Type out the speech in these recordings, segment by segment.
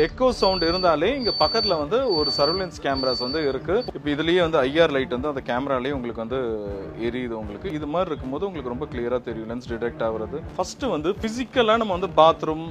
Echo sound இருந்தாலே இங்க பக்கத்துல வந்து ஒரு சர்வலன்ஸ் கேமராஸ் வந்து இருக்கு. இப்போ இதுலயே வந்து ஐஆர் லைட் வந்து அந்த கேமராலேயே உங்களுக்கு வந்து எரியுது உங்களுக்கு. இது மாதிரி இருக்கும்போது உங்களுக்கு ரொம்ப கிளியரா தெரியும் லென்ஸ் டிடெக்ட் ஆகுறது. ஃபர்ஸ்ட் வந்து பிசிக்கலா நம்ம வந்து பாத்ரூம்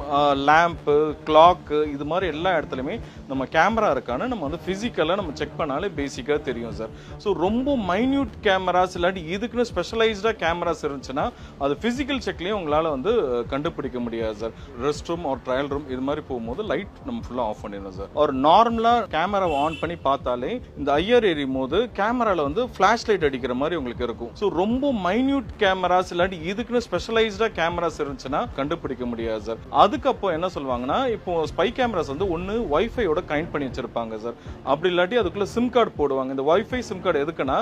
லேம்ப்பு கிளாக் இது மாதிரி எல்லா இடத்துலயுமே நம்ம கேமரா இருக்கான்னு நம்ம வந்து பிசிக்கலா நம்ம செக் பண்ணாலே பேசிக்கா தெரியும் சார் ஸோ ரொம்ப மைன்யூட் கேமராஸ் இல்லாட்டி இதுக்குன்னு ஸ்பெஷலைஸ்டா கேமராஸ் இருந்துச்சுன்னா அது பிசிக்கல் செக்லயும் உங்களால வந்து கண்டுபிடிக்க முடியாது சார் ரெஸ்ட் ரூம் ஒரு ட்ரையல் ரூம் இது மாதிரி போகும்போது லைட் நம்ம ஃபுல்லாக ஆஃப் பண்ணிடணும் சார் ஒரு நார்மலாக கேமராவை ஆன் பண்ணி பார்த்தாலே இந்த ஐயர் எரியும் போது கேமராவில் வந்து ஃப்ளாஷ் லைட் அடிக்கிற மாதிரி உங்களுக்கு இருக்கும். ஸோ ரொம்ப மைன்யூட் கேமராஸ் இல்லாட்டி இதுக்குன்னு ஸ்பெஷலைஸ்டாக கேமராஸ் இருந்துச்சுன்னா கண்டுபிடிக்க முடியாது சார் அதுக்கப்புறம் என்ன சொல்லுவாங்கன்னா இப்போ ஸ்பை கேமராஸ் வந்து ஒன்று ஒய்ஃபையோட கனெக்ட் பண்ணி வச்சிருப்பாங்க சார் அப்படி இல்லாட்டி அதுக்குள்ளே சிம் கார்டு போடுவாங்க. இந்த ஒய்ஃபை சிம் கார்டு எதுக்குன்னா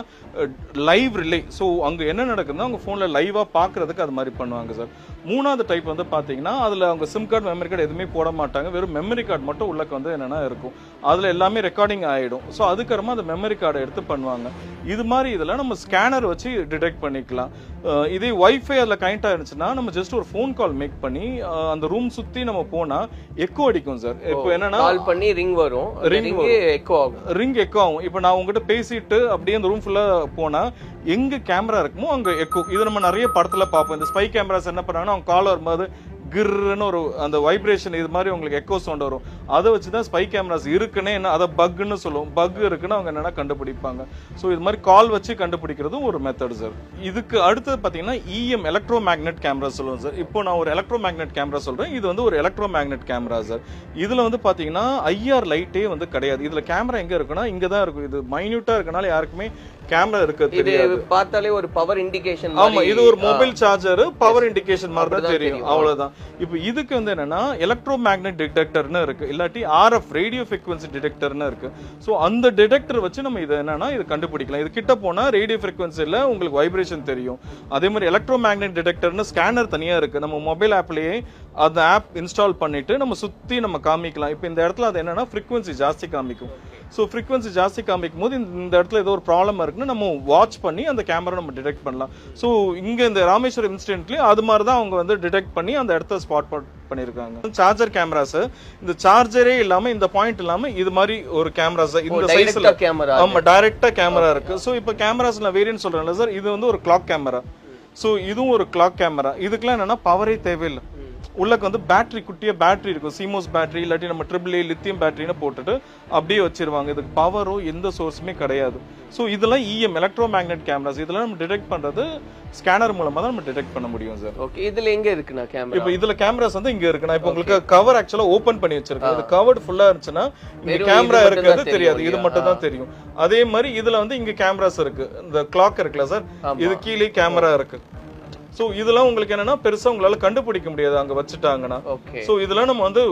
லைவ் ரிலே ஸோ அங்கே என்ன நடக்குதுன்னா அவங்க ஃபோனில் லைவாக பார்க்கறதுக்கு அது மாதிரி பண்ணுவாங்க சார் மூணாவது டைப் வந்து பார்த்தீங்கன்னா அதில் அவங்க சிம் கார்டு மெமரி கார்டு எதுவுமே போட மாட்டாங்க. வெறும் மெமரி கார்டு மட்டும் உள்ளக்கு வந்து என்னென்னா இருக்கும். அதில் எல்லாமே ரெக்கார்டிங் ஆகிடும் ஸோ அதுக்கப்புறமா அந்த மெமரி கார்டை எடுத்து பண்ணுவாங்க. இது மாதிரி இதில் நம்ம ஸ்கேனர் வச்சு டிடெக்ட் பண்ணிக்கலாம். இதே ஒய்ஃபை அதில் கனெக்ட் ஆயிருந்துச்சுன்னா நம்ம ஜஸ்ட் ஒரு ஃபோன் கால் மேக் பண்ணி அந்த ரூம் சுற்றி நம்ம போனால் எக்கோ அடிக்கும் சார் இப்போ என்னன்னா கால் பண்ணி ரிங் வரும். ரிங் எக்கோ ஆகும். ரிங் எக்கோ ஆகும். இப்போ நான் உங்ககிட்ட பேசிட்டு அப்படியே அந்த ரூம் ஃபுல்லா போனா எங்க கேமரா இருக்குமோ அங்க எக்கோ இது நம்ம நிறைய படத்துல பார்ப்போம். இந்த ஸ்பை கேமராஸ் என்ன பண்ணாங்கன்னா அவங்க கால் வரும்போது கிர்ன்னு ஒரு அந்த வைப்ரேஷன் இது மாதிரி உங்களுக்கு எக்கோ சவுண்ட் வரும். அதை வச்சு தான் ஸ்பை கேமராஸ் இருக்குன்னே என்ன அதை பக்குன்னு சொல்லுவோம். பக் இருக்குன்னு அவங்க என்னன்னா கண்டுபிடிப்பாங்க. ஸோ இது மாதிரி கால் வச்சு கண்டுபிடிக்கிறதும் ஒரு மெத்தட் சார் இதுக்கு அடுத்தது பார்த்தீங்கன்னா இஎம் எலக்ட்ரோ மேக்னெட் கேமரா சொல்லுவோம் சார் இப்போ நான் ஒரு எலக்ட்ரோ மேக்னெட் கேமரா சொல்றேன். இது வந்து ஒரு எலக்ட்ரோ மேக்னெட் கேமரா சார் இதுல வந்து பாத்தீங்கன்னா ஐஆர் லைட்டே வந்து கிடையாது. இதுல கேமரா எங்க இருக்குன்னா இங்க தான் இருக்கும். இது மைன்யூட்டா இருக்கனால யாருக்குமே கேமரா இருக்க தெரியாது. பார்த்தாலே ஒரு பவர் இண்டிகேஷன் ஆமா இது ஒரு மொபைல் சார்ஜர் பவர் இண்டிகேஷன் மாதிரி தான் தெரியும். அவ்வளவுதான். இப்போ இதுக்கு வந்து என்னன்னா எலக்ட்ரோ மேக்னெட் டிடெக்டர்னு இருக்கு. இல்லாட்டி ஆர்எஃப் ரேடியோ ஃப்ரீக்வன்சி டிடெக்டர்னு இருக்குது ஸோ அந்த டிடெக்டர் வச்சு நம்ம இதை என்னென்னா இது கண்டுபிடிக்கலாம். இது கிட்ட போனால் ரேடியோ ஃப்ரீக்வன்சியில் உங்களுக்கு வைப்ரேஷன் தெரியும். அதே மாதிரி எலக்ட்ரோ மேக்னெட் டிடெக்டர்னு ஸ்கேனர் தனியாக இருக்குது நம்ம மொபைல் ஆப்லேயே அந்த ஆப் இன்ஸ்டால் பண்ணிவிட்டு நம்ம சுற்றி நம்ம காமிக்கலாம். இப்போ இந்த இடத்துல அது என்னென்னா ஃப்ரீக்வன்சி ஜாஸ்தி காமிக்கும். ஸோ ஃப்ரீக்வன்சி ஜாஸ்தி காமிக்கும் போது இந்த- இடத்துல ஏதோ ஒரு ப்ராப்ளம் இருக்குன்னு நம்ம வாட்ச் பண்ணி அந்த கேமரா நம்ம டிடெக்ட் பண்ணலாம். ஸோ இங்கே இந்த ராமேஸ்வரம் இன்சிடென்ட்லேயும் அது மாதிரி தான் அவங்க வந்து டிடெக்ட் பண்ணி அந்த இடத்த ஸ்பாட் பண்ணியிருக்காங்க சார்ஜர் கேமராஸ் இந்த சார்ஜரே இல்லாம இந்த பாயிண்ட் இல்லாம இது மாதிரி ஒரு கேமராஸ் இந்த சைஸ்ல டைரக்டா கேமரா ஆமா டைரக்டா கேமரா இருக்கு. ஸோ இப்போ கேமராஸ் நான் வேரியன்ட் சொல்றேன்ல சார் இது வந்து ஒரு கிளாக் கேமரா ஸோ இதுவும் ஒரு கிளாக் கேமரா இதுக்கெல்லாம் என்னன்னா பவரே தேவையில்லை. உள்ளக்கு வந்து பேட்டரி குட்டியா பேட்டரி இருக்கும். சீமோஸ் பேட்டரி இல்லாட்டி நம்ம ட்ரிபிள் ஏ லித்தியம் பேட்டரின்னு போட்டுட்டு அப்படியே வச்சிருவாங்க. இதுக்கு பவரோ எந்த சோர்ஸுமே கிடையாது. ஸோ இதெல்லாம் இஎம் எலக்ட்ரோ மேக்னெட் கேமராஸ் இதெல்லாம் நம்ம டிடெக்ட் பண்றது ஸ்கேனர் மூலமா தான் நம்ம டிடெக்ட் பண்ண முடியும் சார் ஓகே இதுல எங்க இருக்குண்ணா கேமரா இப்போ இதுல கேமராஸ் வந்து இங்க இருக்கு. நான் இப்போ உங்களுக்கு கவர் ஆக்சுவலா ஓபன் பண்ணி வச்சிருக்கேன். இது கவர்டு ஃபுல்லா இருந்துச்சுன்னா இங்க கேமரா இருக்கிறது தெரியாது. இது மட்டும் தான் தெரியும். அதே மாதிரி இதுல வந்து இங்க கேமராஸ் இருக்கு. இந்த கிளாக் இருக்குல்ல சார். இது கீழே கேமரா இருக்கு. சோ இதெல்லாம் உங்களுக்கு என்னன்னா பெருசா உங்களால கண்டுபிடிக்க முடியாது. அங்க வச்சுட்டாங்கன்னா. சோ இதெல்லாம் நம்ம வந்து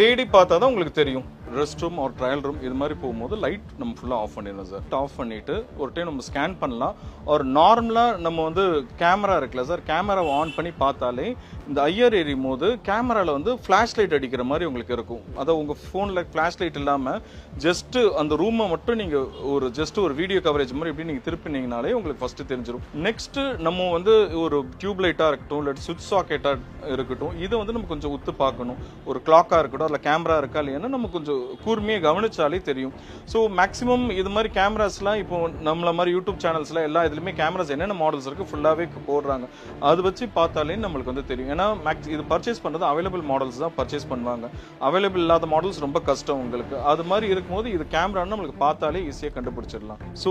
தேடி பார்த்தா தான் உங்களுக்கு தெரியும். ரெஸ்ட் ரூம் ஒரு ட்ரையல் ரூம் இது மாதிரி போகும்போது லைட் நம்ம ஃபுல்லாக ஆஃப் பண்ணிடணும் சார் ஆஃப் பண்ணிட்டு ஒரு டைம் நம்ம ஸ்கேன் பண்ணலாம். ஒரு நார்மலாக நம்ம வந்து கேமரா இருக்குல்ல சார் கேமராவை ஆன் பண்ணி பார்த்தாலே இந்த ஐயர் எரியும் போது கேமராவில் வந்து ஃப்ளாஷ் லைட் அடிக்கிற மாதிரி உங்களுக்கு இருக்கும். அதை உங்கள் ஃபோனில் ஃப்ளாஷ் லைட் இல்லாமல் ஜஸ்ட்டு அந்த ரூமை மட்டும் நீங்கள் ஒரு ஜஸ்ட் ஒரு வீடியோ கவரேஜ் மாதிரி எப்படி நீங்கள் திருப்பினீங்கனாலே உங்களுக்கு ஃபஸ்ட்டு தெரிஞ்சிடும் நெக்ஸ்ட்டு நம்ம வந்து ஒரு டியூப் லைட்டாக இருக்கட்டும் இல்லாட்டி சுவிட்ச் சாக்கெட்டாக இருக்கட்டும் இதை வந்து நம்ம கொஞ்சம் உத்து பார்க்கணும். ஒரு கிளாக்காக இருக்கட்டும் அதில் கேமரா இருக்கா இல்லையான்னு நம்ம கொஞ்சம் கூர்மையாக கவனிச்சாலே தெரியும். ஸோ மேக்ஸிமம் இது மாதிரி கேமராஸ்லாம் இப்போ நம்மள மாதிரி யூடியூப் சேனல்ஸ்லாம் எல்லா இதுலேயுமே கேமராஸ் என்னென்ன மாடல்ஸ் இருக்குது ஃபுல்லாகவே போடுறாங்க. அது வச்சு பார்த்தாலே நம்மளுக்கு வந்து தெரியும். ஏன்னா மேக்ஸ் இது பர்ச்சேஸ் பண்ணுறது அவைலபிள் மாடல்ஸ் தான் பர்ச்சேஸ் பண்ணுவாங்க. அவைலபிள் இல்லாத மாடல்ஸ் ரொம்ப கஷ்டம் உங்களுக்கு. அது மாதிரி இருக்கும்போது இது கேமரான்னு நம்மளுக்கு பார்த்தாலே ஈஸியாக கண்டுபிடிச்சிடலாம். ஸோ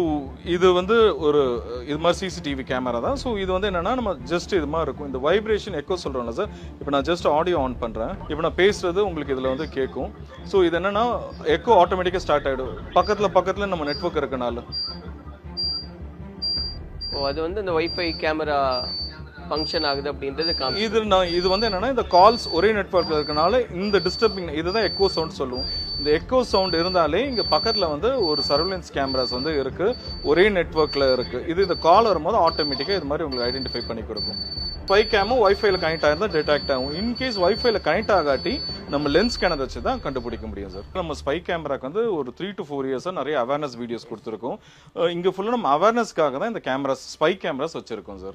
இது வந்து ஒரு இது மாதிரி சிசிடிவி கேமரா தான். ஸோ இது வந்து என்னென்னா நம்ம ஜஸ்ட் இது மாதிரி இருக்கும். இந்த வைப்ரேஷன் எக்கோ சொல்கிறோம்ல சார் இப்போ நான் ஜஸ்ட் ஆடியோ ஆன் பண்ணுறேன் இப்போ நான் பேசுகிறது உங்களுக்கு இதில் வந்து கேட்கும். ஸோ இது என்னென்னா எக்கோ ஆட்டோமேட்டிக்காக ஸ்டார்ட் ஆகிடும் பக்கத்தில் பக்கத்தில் நம்ம நெட்வொர்க் இருக்கனால. ஓ அது வந்து இந்த வைஃபை கேமரா ஃபங்க்ஷன் ஆகுது அப்படின்றது காமி இது நான் இது வந்து என்னன்னா இந்த கால்ஸ் ஒரே நெட்வொர்க்கில் இருக்கனால இந்த டிஸ்டர்பிங் இதுதான் எக்கோ சவுண்ட் சொல்லுவோம். இந்த எக்கோ சவுண்ட் இருந்தாலே இங்கே பக்கத்தில் வந்து ஒரு சர்வலன்ஸ் கேமராஸ் வந்து இருக்கு. ஒரே நெட்வொர்க்கில் இருக்கு. இது இந்த கால் வரும்போது ஆட்டோமேட்டிக்காக இது மாதிரி உங்களுக்கு ஐடென்டிஃபை பண்ணி கொடுக்கும். ஸ்பை கேமும் ஒய்ஃபைல கனெக்ட் ஆயிருந்தா டிடெக்ட் ஆகும். இன்கேஸ் ஒய்ஃபைல கனெக்ட் ஆகாட்டி நம்ம லென்ஸ் ஸ்கேனர் வச்சு தான் கண்டுபிடிக்க முடியும் சார் நம்ம ஸ்பை கேமராக்கு வந்து ஒரு த்ரீ டு ஃபோர் இயர்ஸாக நிறைய அவேர்னஸ் வீடியோஸ் கொடுத்துருக்கோம். இங்கே ஃபுல்லாக நம்ம அவேர்னஸ்க்காக தான் இந்த கேமராஸ் ஸ்பை கேமராஸ் வச்சுருக்கோம் சார்